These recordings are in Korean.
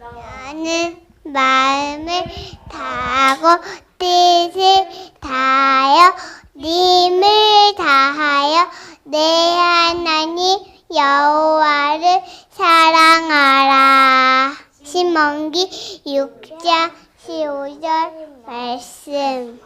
나는 마음을 다하고 뜻을 다하여 님을 다하여 내 하나님 여호와를 사랑하라. 신명기 6장 15절 말씀.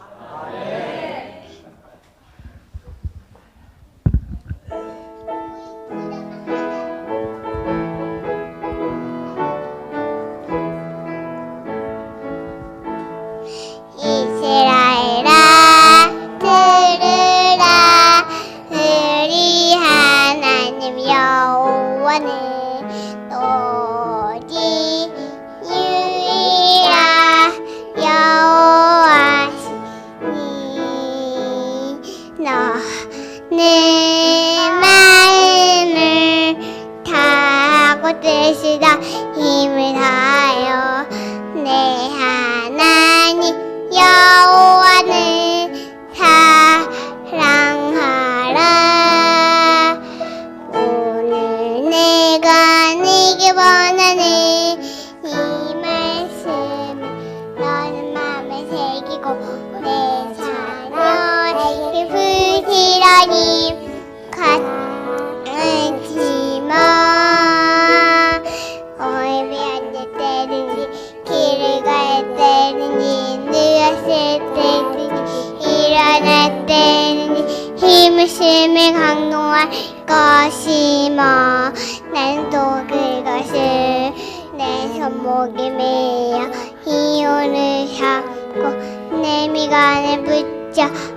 너는 마음을 다하고 뜻을 다. 힘을 다하여 내 하나님 여호와는 사랑하라. 오늘 내가 네게 원하는 이 말씀 너는 마음에 새기고 내 に勝ちもおい出あててるにきりがえてるに濡らせてるにい。られてるにひむしめがんのはかしもねんとくが返すねそもげめやひよるさこねみがねぶっちゃ